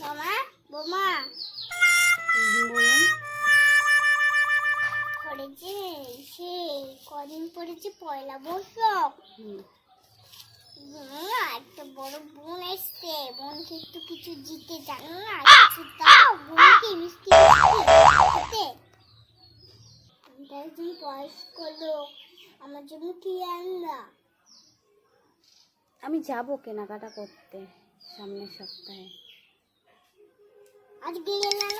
মামা বোমা। বলুন পড়েছে সে কদিন পড়েছে পয়লা বৈশাখ। একটা বড় বোন এসছে। বোনকে একটু কিছু জিতে জানো না? কিছু দাও বোনকে মিষ্টি খেতে একজন বয়স্ক লোক আমার জন্য কি আনলা? আমি যাব কেনাকাটা করতে সামনের সপ্তাহে। আজকে না?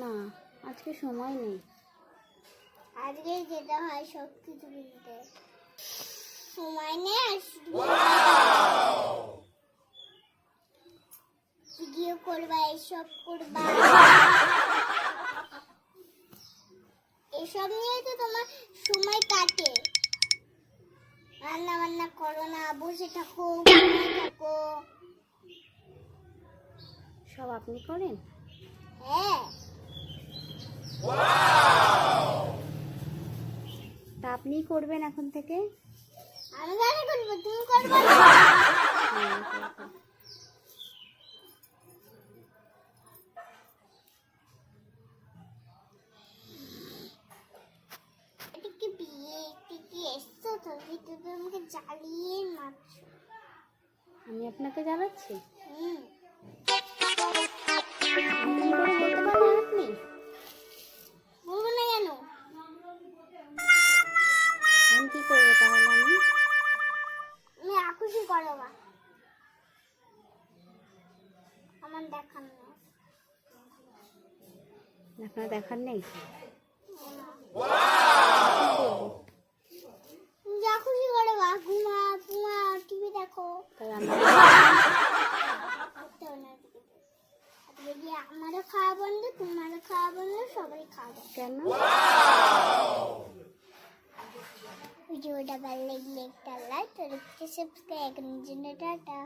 না আজকে সময় নেই। আজকে যেতে হয় সব কিছু কিনতে। সময় নেই ভিডিও করবা এসব করবা। এসব নিয়ে তো তোমার সময় কাটে। রান্না বান্না করো না বসে থাকো সব আপনি করেন? হ্যাঁ। তা আপনিই করবেন এখন থেকে? আমি করব তুমি করব আমি আপনাকে জ্বালাচ্ছি? হুম। আমার দেখার না আপনার দেখার নেই? যা খুশি করো বা ঘুমা ঘুমা টিভি দেখো। আমারও খাওয়া বন্ধ তোমারও খাওয়া বন্ধ সবাই খাওয়া কেন? ভিডিওটা ভালো লাগলে একটা লাইক আর একটা সাবস্ক্রাইব করার জন্য টাটা।